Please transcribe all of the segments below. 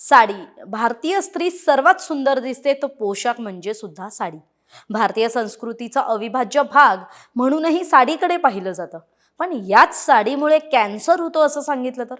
साडी. भारतीय स्त्री सर्वात सुंदर दिसते तो पोशाख म्हणजे सुद्धा साडी. भारतीय संस्कृतीचा अविभाज्य भाग म्हणूनही साडीकडे पाहिलं जातं. पण याच साडीमुळे कॅन्सर होतो असं सांगितलं तर?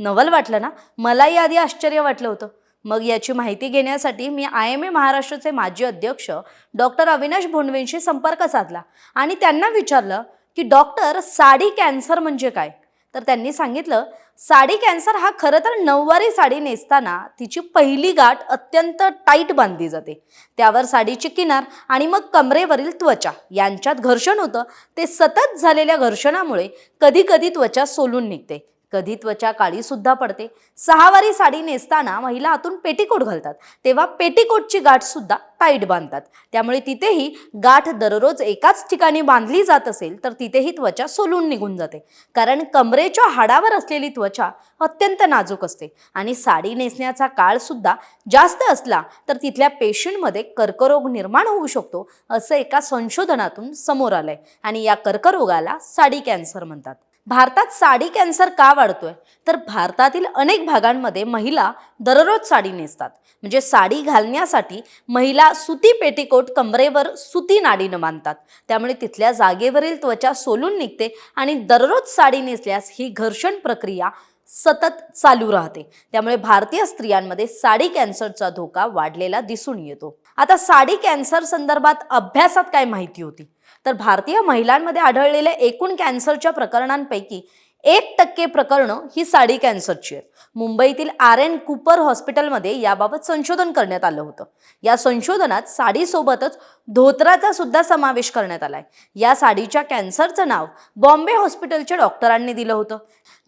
नवल वाटलं ना? मलाही आधी आश्चर्य वाटलं होतं. मग याची माहिती घेण्यासाठी मी आय एम ए महाराष्ट्राचे माजी अध्यक्ष डॉक्टर अविनाश भोंडवेंशी संपर्क साधला आणि त्यांना विचारलं की डॉक्टर साडी कॅन्सर म्हणजे काय? तर त्यांनी सांगितलं साडी कॅन्सर हा खरं तर नऊवारी साडी नेसताना तिची पहिली गाठ अत्यंत टाईट बांधली जाते. त्यावर साडीची किनार आणि मग कमरेवरील त्वचा यांच्यात घर्षण होतं. ते सतत झालेल्या घर्षणामुळे कधी कधी त्वचा सोलून निघते. कधी त्वचा काळी सुद्धा पडते. सहावारी साडी नेसताना महिला आतून पेटीकोट घालतात. तेव्हा पेटीकोटची गाठ सुद्धा टाईट बांधतात. त्यामुळे तिथेही गाठ दररोज एकाच ठिकाणी बांधली जात असेल तर तिथेही त्वचा सोलून निघून जाते. कारण कमरेच्या हाडावर असलेली त्वचा अत्यंत नाजूक असते. आणि साडी नेसण्याचा काळ सुद्धा जास्त असला तर तिथल्या पेशंटमध्ये कर्करोग निर्माण होऊ शकतो असं एका संशोधनातून समोर आलंय. आणि या कर्करोगाला साडी कॅन्सर म्हणतात. भारतात साडी कॅन्सर का वाढतोय? तर भारतातील अनेक भागांमध्ये महिला दररोज साडी नेसतात. म्हणजे साडी घालण्यासाठी महिला सुती पेटीकोट कमरेवर सुती नाडीनं बांधतात. त्यामुळे तिथल्या जागेवरील त्वचा सोलून निघते आणि दररोज साडी नेसल्यास ही घर्षण प्रक्रिया सतत चालू राहते. त्यामुळे भारतीय स्त्रियांमध्ये साडी कॅन्सरचा धोका वाढलेला दिसून येतो. आता साडी कॅन्सर संदर्भात अभ्यासात काय माहिती होती? तर भारतीय महिलांमध्ये आढळलेल्या एकूण कॅन्सरच्या प्रकरणांपैकी एक टक्के प्रकरणं ही साडी कॅन्सरची आहेत. मुंबईतील आर एन कुपर हॉस्पिटलमध्ये याबाबत संशोधन करण्यात आलं होतं. या संशोधनात साडीसोबतच धोत्राचा सुद्धा समावेश करण्यात आलाय. या साडीच्या कॅन्सरचं नाव बॉम्बे हॉस्पिटलच्या डॉक्टरांनी दिलं होतं.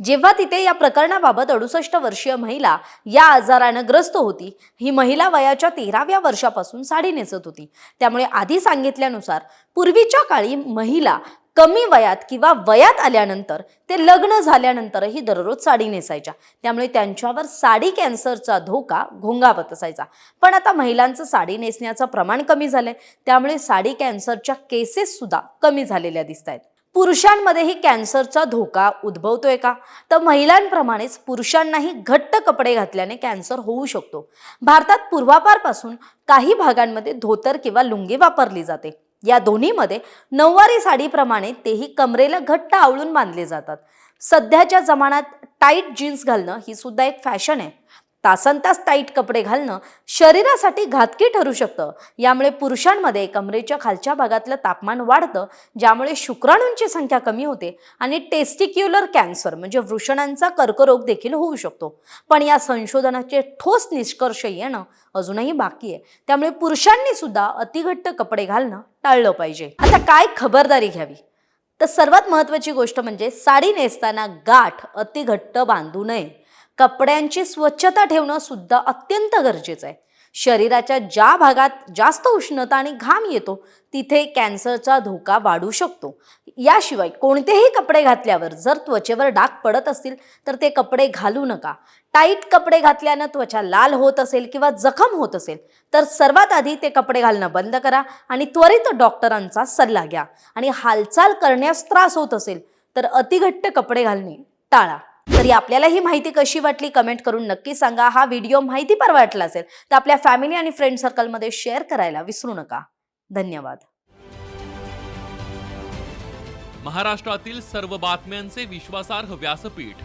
जेव्हा तिथे या प्रकरणाबाबत अडुसष्ट वर्षीय महिला या आजारानं ग्रस्त होती ही महिला वयाच्या तेराव्या वर्षापासून साडी नेसत होती. त्यामुळे आधी सांगितल्यानुसार पूर्वीच्या काळी महिला कमी वयात किंवा वयात आल्यानंतर ते लग्न झाल्यानंतरही दररोज साडी नेसायच्या. त्यामुळे त्यांच्यावर साडी कॅन्सरचा धोका घोंगावत असायचा. पण आता महिलांचं साडी नेसण्याचं प्रमाण कमी झालंय. त्यामुळे साडी कॅन्सरच्या केसेस सुद्धा कमी झालेल्या दिसत आहेत पुरुषांमध्येही कॅन्सरचा धोका उद्भवतोय का? तर महिलांप्रमाणेच पुरुषांनाही घट्ट कपडे घातल्याने कॅन्सर होऊ शकतो. भारतात पूर्वापारपासून काही भागांमध्ये धोतर किंवा लुंगी वापरली जाते. या दोन्हीमध्ये नऊवारी साडीप्रमाणे तेही कमरेला घट्ट आवळून बांधले जातात. सध्याच्या जमान्यात टाईट जीन्स घालणं ही सुद्धा एक फॅशन आहे. तासन तास टाईट कपडे घालणं शरीरासाठी घातकी ठरू शकतं. यामुळे पुरुषांमध्ये कमरेच्या खालच्या भागातलं तापमान वाढतं ज्यामुळे शुक्राणूंची संख्या कमी होते आणि टेस्टिक्युलर कॅन्सर म्हणजे वृषणांचा कर्करोग देखील होऊ शकतो. पण या संशोधनाचे ठोस निष्कर्ष येणं अजूनही बाकी आहे. त्यामुळे पुरुषांनी सुद्धा अतिघट्ट कपडे घालणं टाळलं पाहिजे. आता काय खबरदारी घ्यावी? तर सर्वात महत्त्वाची गोष्ट म्हणजे साडी नेसताना गाठ अतिघट्ट बांधू नये. कपड्यांची स्वच्छता ठेवणं सुद्धा अत्यंत गरजेचं आहे. शरीराच्या ज्या भागात जास्त उष्णता आणि घाम येतो तिथे कॅन्सरचा धोका वाढू शकतो. याशिवाय कोणतेही कपडे घातल्यावर जर त्वचेवर डाग पडत असतील तर ते कपडे घालू नका. टाईट कपडे घातल्यानं त्वचा लाल होत असेल किंवा जखम होत असेल तर सर्वात आधी ते कपडे घालणं बंद करा आणि त्वरित डॉक्टरांचा सल्ला घ्या. आणि हालचाल करण्यास त्रास होत असेल तर अतिघट्ट कपडे घालणे टाळा. तरी आपल्याला ही माहिती कशी वाटली कमेंट करून नक्की सांगा. हा व्हिडिओ माहितीपर वाटला असेल तर आपल्या फॅमिली आणि फ्रेंड सर्कलमध्ये शेअर करायला विसरू नका. धन्यवाद. महाराष्ट्रातील सर्व बातम्यांचे विश्वासार्ह व्यासपीठ.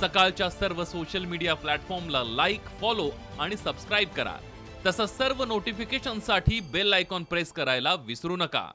सकाळच्या सर्व सोशल मीडिया प्लॅटफॉर्मला लाईक फॉलो आणि सबस्क्राईब करा. तसंच सर्व नोटिफिकेशनसाठी बेल आयकॉन प्रेस करायला विसरू नका.